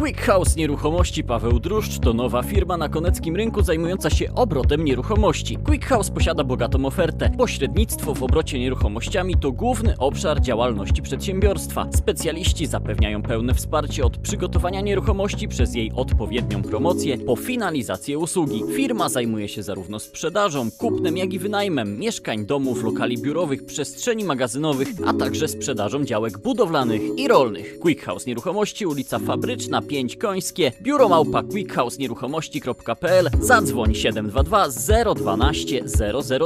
Quick House Nieruchomości Paweł Druszcz to nowa firma na koneckim rynku zajmująca się obrotem nieruchomości. Quick House posiada bogatą ofertę. Pośrednictwo w obrocie nieruchomościami to główny obszar działalności przedsiębiorstwa. Specjaliści zapewniają pełne wsparcie od przygotowania nieruchomości przez jej odpowiednią promocję po finalizację usługi. Firma zajmuje się zarówno sprzedażą, kupnem, jak i wynajmem mieszkań, domów, lokali biurowych, przestrzeni magazynowych, a także sprzedażą działek budowlanych i rolnych. Quick House Nieruchomości, ulica Fabryczna 5 Końskie, biuro małpa quickhousenieruchomości.pl, zadzwoń 722 012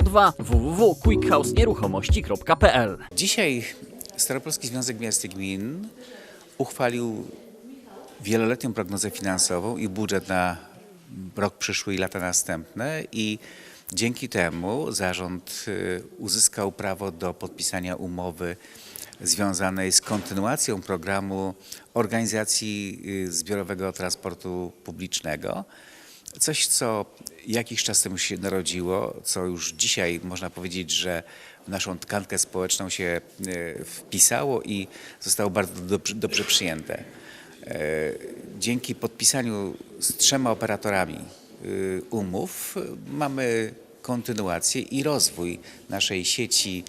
002 www.quickhousenieruchomości.pl Dzisiaj Staropolski Związek Miast i Gmin uchwalił wieloletnią prognozę finansową i budżet na rok przyszły i lata następne i dzięki temu zarząd y, uzyskał prawo do podpisania umowy związanej z kontynuacją programu organizacji y, zbiorowego transportu publicznego. Coś, co jakiś czas temu się narodziło, co już dzisiaj można powiedzieć, że w naszą tkankę społeczną się e, wpisało i zostało bardzo dobrze, dobrze przyjęte. E, Dzięki podpisaniu z trzema operatorami y, umów y, mamy kontynuację i rozwój naszej sieci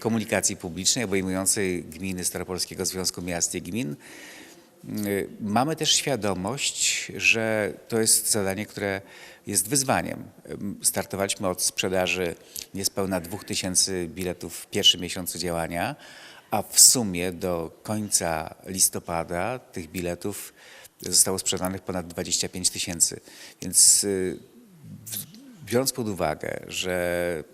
komunikacji publicznej obejmującej gminy Staropolskiego Związku Miast i Gmin. Y, Mamy też świadomość, że to jest zadanie, które jest wyzwaniem. Ym, Startowaliśmy od sprzedaży niespełna 2000 biletów w pierwszym miesiącu działania, a w sumie do końca listopada tych biletów zostało sprzedanych ponad 25 tysięcy. Więc y, biorąc pod uwagę, że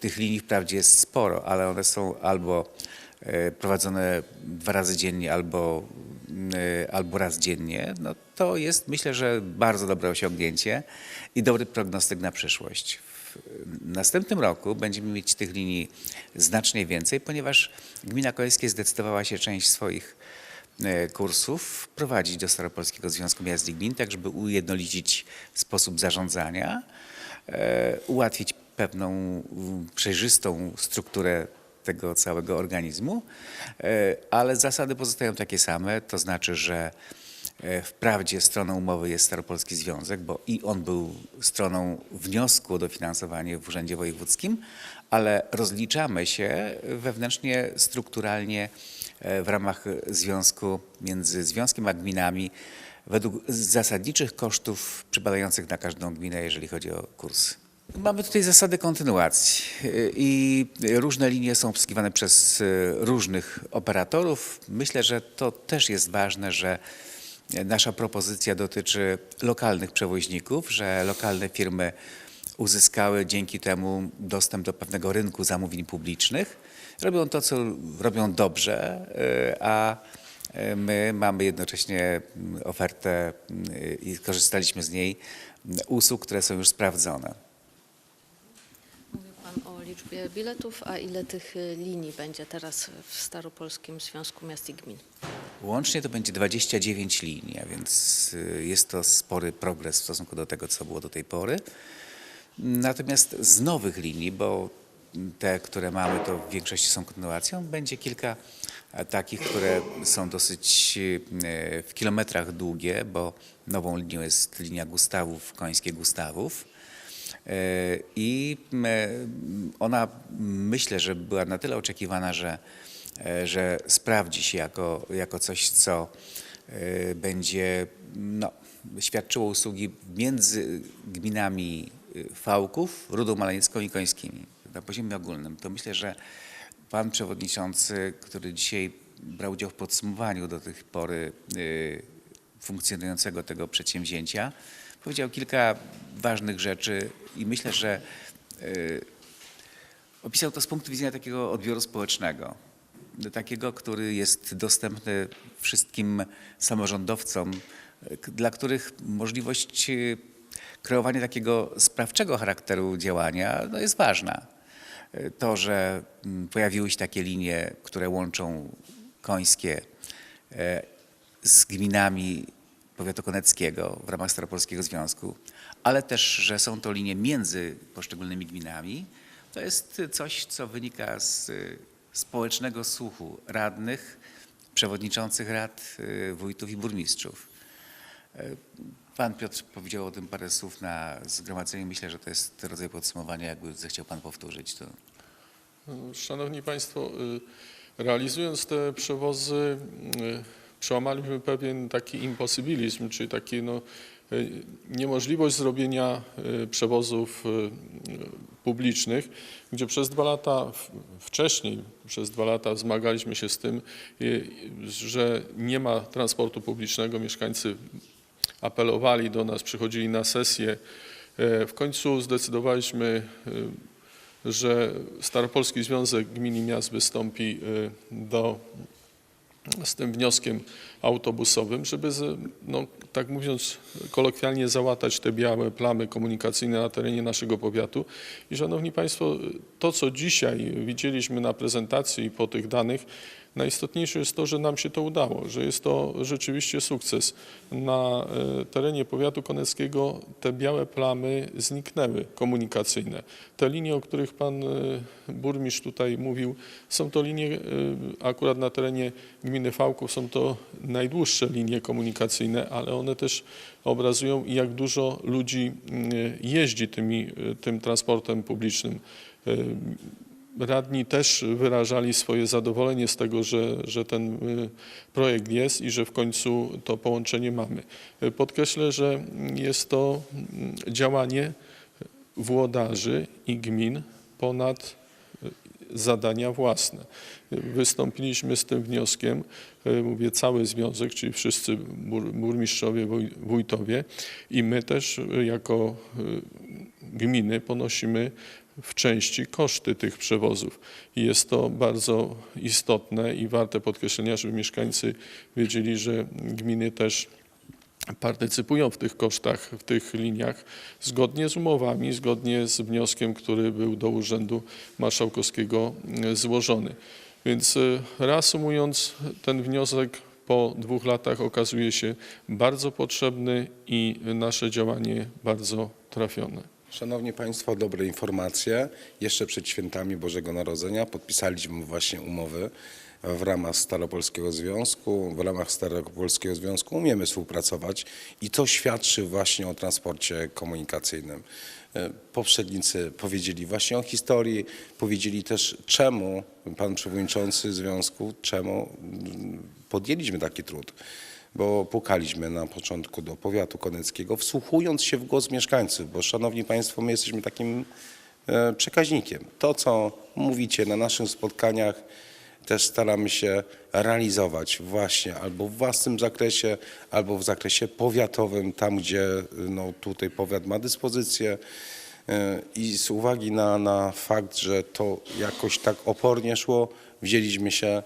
tych linii wprawdzie jest sporo, ale one są albo e, prowadzone dwa razy dziennie, albo, e, albo raz dziennie, no to jest myślę, że bardzo dobre osiągnięcie i dobry prognostyk na przyszłość. W następnym roku będziemy mieć tych linii znacznie więcej, ponieważ Gmina Końskie zdecydowała się część swoich e, kursów prowadzić do Staropolskiego Związku Miast i Gmin, tak żeby ujednolicić sposób zarządzania, e, ułatwić pewną mm, przejrzystą strukturę tego całego organizmu, e, ale zasady pozostają takie same, to znaczy, że e, Wprawdzie stroną umowy jest Staropolski Związek, bo i on był stroną wniosku o dofinansowanie w Urzędzie Wojewódzkim, ale rozliczamy się wewnętrznie, strukturalnie e, w ramach związku między związkiem a gminami według zasadniczych kosztów przypadających na każdą gminę, jeżeli chodzi o kursy. Mamy tutaj zasady kontynuacji i różne linie są obsługiwane przez y, różnych operatorów. Myślę, że to też jest ważne, że nasza propozycja dotyczy lokalnych przewoźników, że lokalne firmy uzyskały dzięki temu dostęp do pewnego rynku zamówień publicznych. Robią to, co robią dobrze, y, a y, my mamy jednocześnie mm, ofertę y, i skorzystaliśmy z niej mm, usług, które są już sprawdzone. Liczbie biletów, a ile tych y, linii będzie teraz w Staropolskim Związku Miast i Gmin? Łącznie to będzie 29 linii, więc y, jest to spory progres w stosunku do tego, co było do tej pory. Natomiast z nowych linii, bo te, które mamy, to w większości są kontynuacją, będzie kilka e, takich, które są dosyć e, w kilometrach długie, bo nową linią jest linia Gustawów, Końskie Gustawów. E, I e, ona myślę, że była na tyle oczekiwana, że, e, że sprawdzi się jako, jako coś, co będzie no, świadczyło usługi między gminami Fałków, Rudą Malenicką i Końskimi na poziomie ogólnym. To myślę, że pan przewodniczący, który dzisiaj brał udział w podsumowaniu do tej pory funkcjonującego tego przedsięwzięcia, powiedział kilka ważnych rzeczy i myślę, że y, opisał to z punktu widzenia takiego odbioru społecznego. Takiego, który jest dostępny wszystkim samorządowcom, dla których możliwość y, kreowania takiego sprawczego charakteru działania no, jest ważna. Y, To, że pojawiły się takie linie, które łączą Końskie e, z gminami powiatu koneckiego w ramach Staropolskiego Związku, ale też, że są to linie między poszczególnymi gminami, to jest coś, co wynika z y, społecznego słuchu radnych, przewodniczących rad, y, wójtów i burmistrzów. E, Pan Piotr powiedział o tym parę słów na zgromadzeniu. Myślę, że to jest rodzaj podsumowania. Jakby zechciał Pan powtórzyć, to Szanowni Państwo, y, realizując te przewozy, y, przełamaliśmy pewien taki imposybilizm, czyli taki no, y, niemożliwość zrobienia y, przewozów y, publicznych, gdzie przez dwa lata wcześniej, przez dwa lata zmagaliśmy się z tym, że nie ma transportu publicznego. Mieszkańcy apelowali do nas, przychodzili na sesję. E, W końcu zdecydowaliśmy że Staropolski Związek Gmin i Miast wystąpi do, z tym wnioskiem autobusowym, żeby, z- no, tak mówiąc kolokwialnie, załatać te białe plamy komunikacyjne na terenie naszego powiatu. I Szanowni Państwo, to co dzisiaj widzieliśmy na prezentacji i po tych danych, najistotniejsze jest to, że nam się to udało, że jest to rzeczywiście sukces. Na e, terenie powiatu koneckiego te białe plamy zniknęły komunikacyjne. Te linie, o których pan e, burmistrz tutaj mówił, są to linie e, akurat na terenie gminy Fałków, są to najdłuższe linie komunikacyjne, ale one też obrazują jak dużo ludzi mm, jeździ tymi, tym transportem publicznym. Radni też wyrażali swoje zadowolenie z tego, że, że ten y, projekt jest i że w końcu to połączenie mamy. Podkreślę, że jest to mm, działanie włodarzy i gmin ponad y, zadania własne. Wystąpiliśmy z tym wnioskiem, y, mówię cały związek, czyli wszyscy bur, burmistrzowie, wójtowie i my też jako gminy ponosimy w części koszty tych przewozów. I jest to bardzo istotne i warte podkreślenia, żeby mieszkańcy wiedzieli, że gminy też partycypują w tych kosztach, w tych liniach, zgodnie z umowami, zgodnie z wnioskiem, który był do Urzędu Marszałkowskiego e, złożony. Więc e, reasumując, ten wniosek po dwóch latach okazuje się bardzo potrzebny i nasze działanie bardzo trafione. Szanowni Państwo, dobre informacje. Jeszcze przed świętami Bożego Narodzenia podpisaliśmy właśnie umowy w ramach Staropolskiego Związku. W ramach Staropolskiego Związku umiemy współpracować i to świadczy właśnie o transporcie komunikacyjnym. E, Poprzednicy powiedzieli właśnie o historii, powiedzieli też czemu pan przewodniczący związku, czemu podjęliśmy taki trud bo pukaliśmy na początku do powiatu koneckiego, wsłuchując się w głos mieszkańców, bo szanowni państwo, my jesteśmy takim e, przekaźnikiem. To, co mówicie na naszych spotkaniach, też staramy się realizować właśnie albo w własnym zakresie, albo w zakresie powiatowym, tam gdzie no, tutaj powiat ma dyspozycję. E, I z uwagi na, na fakt, że to jakoś tak opornie szło, wzięliśmy się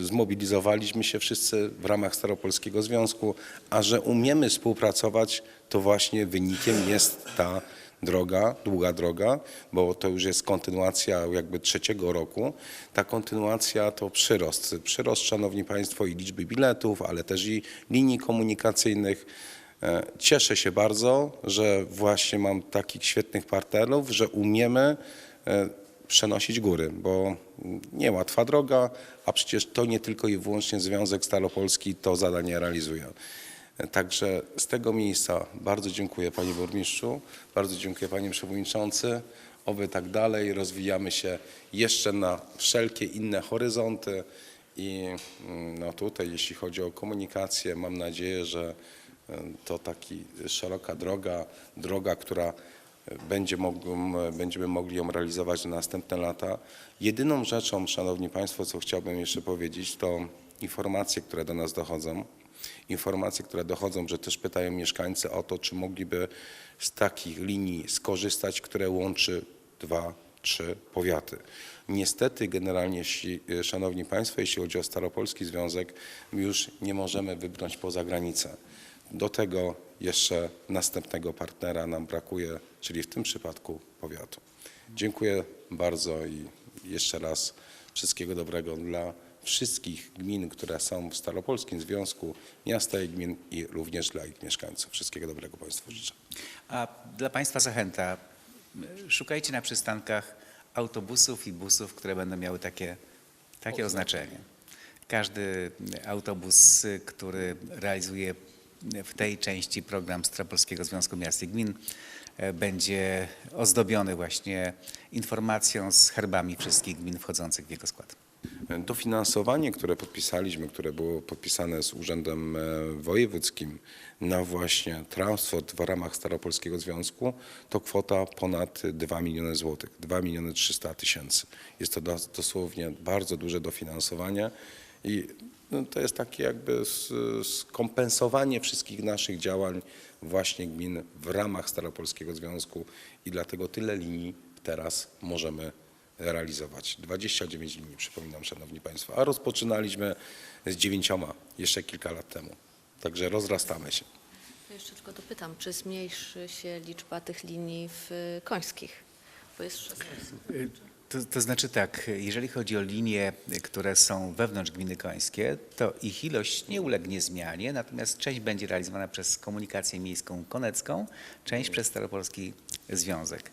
zmobilizowaliśmy się wszyscy w ramach Staropolskiego Związku, a że umiemy współpracować, to właśnie wynikiem jest ta droga, długa droga, bo to już jest kontynuacja jakby trzeciego roku. Ta kontynuacja to przyrost. Przyrost, szanowni państwo, i liczby biletów, ale też i linii komunikacyjnych. E, Cieszę się bardzo, że właśnie mam takich świetnych partnerów, że umiemy e, przenosić góry, bo nie łatwa droga, a przecież to nie tylko i wyłącznie Związek Staropolski to zadanie realizuje. Także z tego miejsca bardzo dziękuję Panie Burmistrzu, bardzo dziękuję Panie Przewodniczący. Oby tak dalej, rozwijamy się jeszcze na wszelkie inne horyzonty i mm, no tutaj jeśli chodzi o komunikację, mam nadzieję, że y, to taki szeroka droga, droga, która będzie będziemy mogli ją realizować na następne lata. Jedyną rzeczą, Szanowni Państwo, co chciałbym jeszcze powiedzieć, to informacje, które do nas dochodzą. Informacje, które dochodzą, że też pytają mieszkańcy o to, czy mogliby z takich linii skorzystać, które łączy dwa, trzy powiaty. Niestety, generalnie, Szanowni Państwo, jeśli chodzi o Staropolski Związek, już nie możemy wybrnąć poza granicę. Do tego jeszcze następnego partnera nam brakuje, czyli w tym przypadku powiatu. Dziękuję bardzo i jeszcze raz wszystkiego dobrego dla wszystkich gmin, które są w Staropolskim Związku Miasta i Gmin i również dla ich mieszkańców. Wszystkiego dobrego Państwu życzę. A dla Państwa zachęta. Szukajcie na przystankach autobusów i busów, które będą miały takie, takie oznaczenie. Każdy autobus, który realizuje w tej części program Staropolskiego Związku Miast i Gmin e, będzie ozdobiony właśnie informacją z herbami wszystkich gmin wchodzących w jego skład. Dofinansowanie, które podpisaliśmy, które było podpisane z Urzędem e, Wojewódzkim na właśnie transport w ramach Staropolskiego Związku, to kwota ponad 2 miliony złotych, 2 miliony 300 tysięcy. Jest to dos- dosłownie bardzo duże dofinansowanie i to jest takie jakby skompensowanie wszystkich naszych działań właśnie gmin w ramach Staropolskiego Związku i dlatego tyle linii teraz możemy realizować. 29 linii, przypominam, Szanowni Państwo, a rozpoczynaliśmy z dziewięcioma jeszcze kilka lat temu. Także rozrastamy się. Jeszcze tylko dopytam, czy zmniejszy się liczba tych linii w y, końskich? Bo jest 16. To, to znaczy tak, jeżeli chodzi o linie, które są wewnątrz gminy końskie, to ich ilość nie ulegnie zmianie, natomiast część będzie realizowana przez komunikację miejską konecką, część przez Staropolski Związek.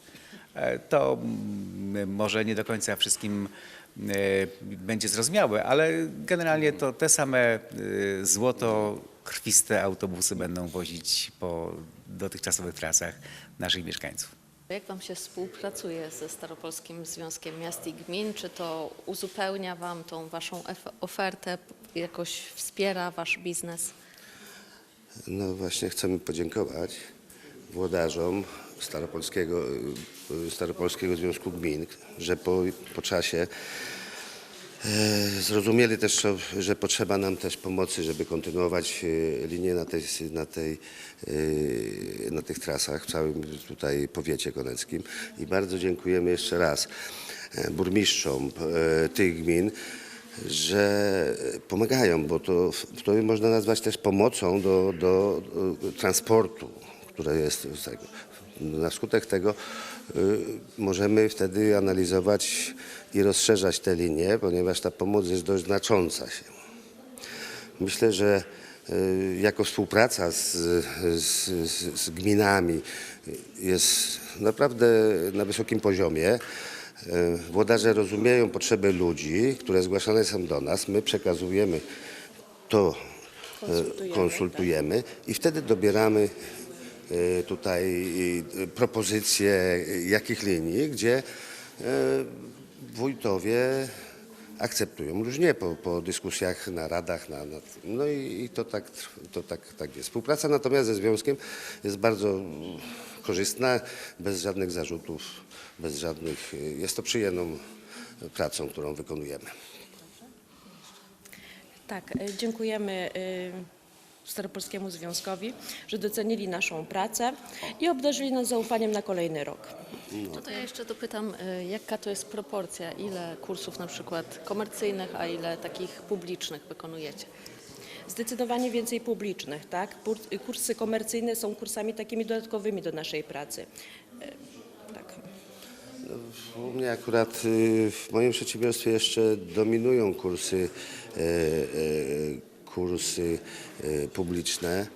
E, To mm, może nie do końca wszystkim e, będzie zrozumiałe, ale generalnie to te same e, złoto krwiste autobusy będą wozić po dotychczasowych trasach naszych mieszkańców. Jak Wam się współpracuje ze Staropolskim Związkiem Miast i Gmin? Czy to uzupełnia Wam tą Waszą ofertę, jakoś wspiera Wasz biznes? No właśnie chcemy podziękować włodarzom Staropolskiego, y, Staropolskiego Związku Gmin, że po, po czasie zrozumieli też, że potrzeba nam też pomocy, żeby kontynuować e, linię na, tej, na, tej, e, na tych trasach w całym tutaj powiecie koneckim. I bardzo dziękujemy jeszcze raz e, burmistrzom e, tych gmin, że pomagają, bo to, to można nazwać też pomocą do, do, transportu, które jest z tego. Na skutek tego możemy wtedy analizować i rozszerzać te linie, ponieważ ta pomoc jest dość znacząca się. Myślę, że y, jako współpraca z, z, z, gminami jest naprawdę na wysokim poziomie. Y, Włodarze rozumieją potrzeby ludzi, które zgłaszane są do nas. My przekazujemy to, y, konsultujemy i wtedy dobieramy y, tutaj y, propozycje y, jakich linii, gdzie y, wójtowie akceptują różnie po, po dyskusjach na radach. Na, na, no i, i to, tak, to tak, tak jest. Współpraca natomiast ze związkiem jest bardzo korzystna, bez żadnych zarzutów, bez żadnych. y, Jest to przyjemną pracą, którą wykonujemy. Tak, dziękujemy Staropolskiemu Związkowi, że docenili naszą pracę i obdarzyli nas zaufaniem na kolejny rok. No to ja jeszcze dopytam, y, jaka to jest proporcja, ile kursów na przykład komercyjnych, a ile takich publicznych wykonujecie? Zdecydowanie więcej publicznych, tak? Kursy komercyjne są kursami takimi dodatkowymi do naszej pracy. E, Tak. U mnie akurat y, w moim przedsiębiorstwie jeszcze dominują kursy, e, e, kursy e, publiczne.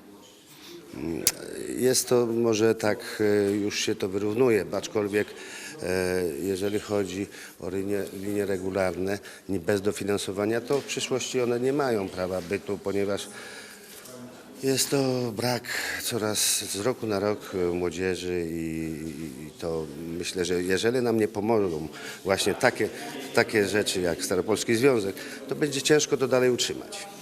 Mm, Jest to może tak, e, już się to wyrównuje, aczkolwiek e, jeżeli chodzi o linie, linie regularne, bez dofinansowania, to w przyszłości one nie mają prawa bytu, ponieważ jest to brak coraz z roku na rok młodzieży i, i to myślę, że jeżeli nam nie pomogą właśnie takie, takie rzeczy jak Staropolski Związek, to będzie ciężko to dalej utrzymać.